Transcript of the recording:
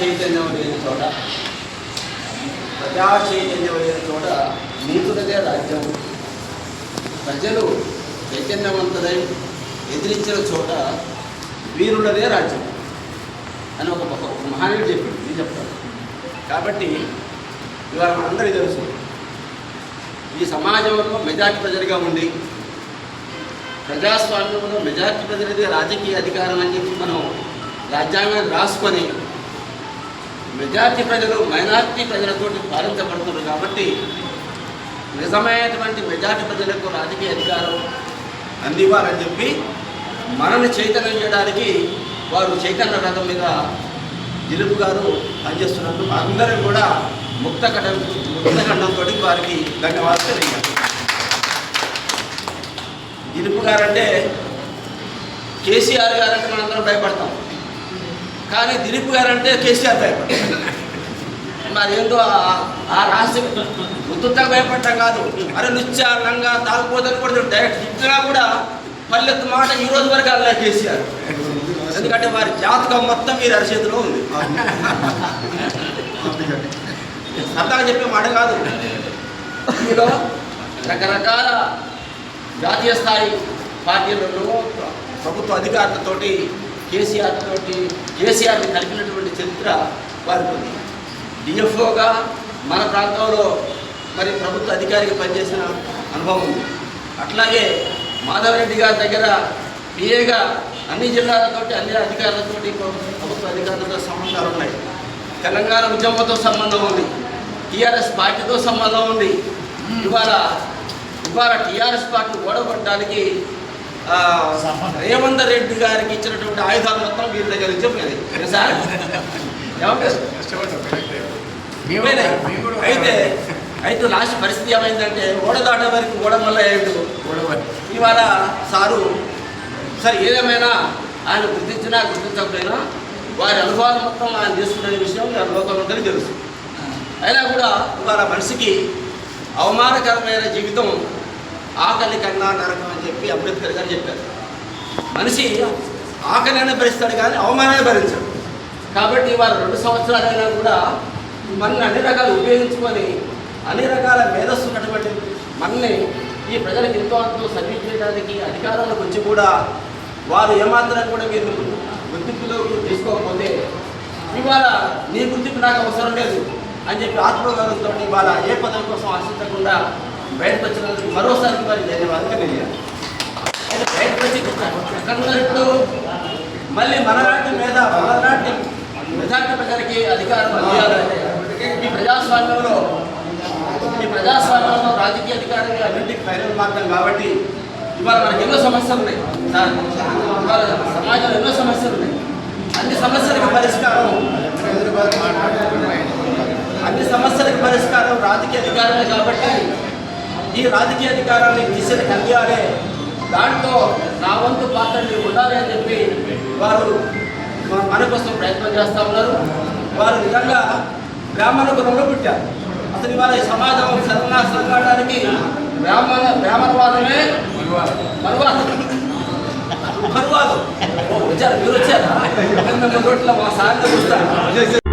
చైతన్యం లేని చోట. ప్రజా చైతన్యం లేని చోట నీతులదే రాజ్యం. ప్రజలు చైతన్యవంతులై ఎదిరించిన చోట వీరులదే రాజ్యం అని ఒక మహానుడు ఒక చెప్పింది ఇది చెప్తాను. కాబట్టి ఇవాళ మనందరికీ తెలుసు ఈ సమాజంలో మెజార్టీ ప్రజలుగా ఉండి ప్రజాస్వామ్యంలో మెజార్టీ ప్రజలదే రాజకీయ అధికారం అని చెప్పి మనం రాజ్యాంగాన్ని రాసుకొని మెజార్టీ ప్రజలు మైనార్టీ ప్రజలతోటి పాలించబడుతున్నారు కాబట్టి నిజమైనటువంటి మెజార్టీ ప్రజలకు రాజకీయ అధికారం అందివ్వాలని చెప్పి మనల్ని చైతన్యం చేయడానికి వారు చైతన్య రథం మీద దిలీప్ గారు పనిచేస్తున్నారు అందరం కూడా ముక్త కటం ముక్తఖండంతో వారికి ధన్యవాదాలు తెలియాలి దిలీప్ గారు అంటే కేసీఆర్ గారు అంటే మనందరం భయపడతాం. కానీ దిలీప్ గారు అంటే కేసీఆర్ భయపడ్డారు. మరి ఏందో ఆ- ఆ రాష్ట్రం భయపడటం కాదు. అరే నిశ్చాలంగా తాగుపోదని కూడా డైరెక్ట్ ఇచ్చినా కూడా పల్లెత్తు మాట ఈ రోజు వరకు అలా కేసీఆర్. ఎందుకంటే వారి జాతకం మొత్తం మీరు అరచేతిలో ఉంది. సరదాగా చెప్పే మాట కాదు. మీలో రకరకాల జాతీయ స్థాయి పార్టీలలో ప్రభుత్వ అధికారులతోటి కేసీఆర్ తోటి కేసీఆర్ని కలిపినటువంటి చరిత్ర వారికి ఉంది. డిఎఫ్ఓగా మన ప్రాంతంలో మరి ప్రభుత్వ అధికారికి పనిచేసిన అనుభవం ఉంది. అట్లాగే మాధవరెడ్డి గారి దగ్గర పిఏగా అన్ని జిల్లాలతోటి అన్ని అధికారులతోటి ప్రభుత్వ అధికారులతో సంబంధాలు ఉన్నాయి. తెలంగాణ ఉద్యమంతో సంబంధం ఉంది. టీఆర్ఎస్ పార్టీతో సంబంధం ఉంది. ఇవాళ ఇవాళ టీఆర్ఎస్ పార్టీ ఓడగొట్టడానికి రేవంత్ రెడ్డి గారికి ఇచ్చినటువంటి ఆయుధాలు మొత్తం వీరి దగ్గర నుంచి పోయినాయి. సార్? అయితే అయితే లాస్ట్ పరిస్థితి ఏమైందంటే ఓడ దాటే వరకు ఓడ మళ్ళీ అయ్యాడు ఇవాళ సారు సార్ ఏదేమైనా ఆయన గుర్తించినా గుర్తించకపోయినా వారి అనుభవాలు మొత్తం ఆయన తీసుకునే విషయం వారి లోకంలో ఉందని తెలుసు. అయినా కూడా వారి మనిషికి అవమానకరమైన జీవితం ఆకలి కన్నా నరకం అని చెప్పి అంబేద్కర్ గారు చెప్పారు. మనిషి ఆకలిని భరిస్తాడు కానీ అవమానాన్ని భరించాడు. కాబట్టి వారు రెండు సంవత్సరాలైనా కూడా మనల్ని అన్ని రకాలు ఉపయోగించుకొని అన్ని రకాల మేధస్సు ఉన్నటువంటి మనని ఈ ప్రజలకు ఎంతో అంతో సర్వీస్ చేయడానికి అధికారంలోకి వచ్చి కూడా వారు ఏమాత్రం కూడా మీరు గుర్తింపులోకి తీసుకోకపోతే ఇవాళ నీ గుర్తింపు నాకు అవసరం లేదు అని చెప్పి ఆత్మగౌరవంతో ఇవాళ ఏ పదవి కోసం ఆశించకుండా బయటకు వచ్చినందుకు మరోసారి మరి ధన్యవాదాలు తెలియజేయాలి. బయటకు వచ్చి ఎక్కడ మళ్ళీ మనలాంటి మీద మనలాంటి మెజార్టీ ప్రజలకి అధికారం అందియాలంటే ఈ ప్రజాస్వామ్యంలో ఈ ప్రజాస్వామ్యంలో రాజకీయ అధికారంగా అన్నింటికి ఫైనల్ మార్గం కాబట్టి ఇవాళ మనకి ఎన్నో సమస్యలు ఉన్నాయి. ఇవాళ సమాజంలో ఎన్నో సమస్యలు ఉన్నాయి. అన్ని సమస్యలకు పరిష్కారం అన్ని సమస్యలకు పరిష్కారం రాజకీయ అధికారమే కాబట్టి ఈ రాజకీయ అధికారాన్ని తీసిన కలిగాలి దాంట్లో నా వంతు పాత్ర మీరు ఉండాలి అని చెప్పి వారు మన కోసం ప్రయత్నం చేస్తూ ఉన్నారు. వారు నిజంగా బ్రాహ్మణ కులంలో పుట్టారు. అసలు ఇవాళ ఈ సమాజం సర్వనాశనం కావడానికి బ్రాహ్మణ బ్రాహ్మణవాదమే మనువాదం మనువాదం ఓ, వచ్చారు మీరు వచ్చారా? రోడ్ల మా సాయంత్రం చూస్తారు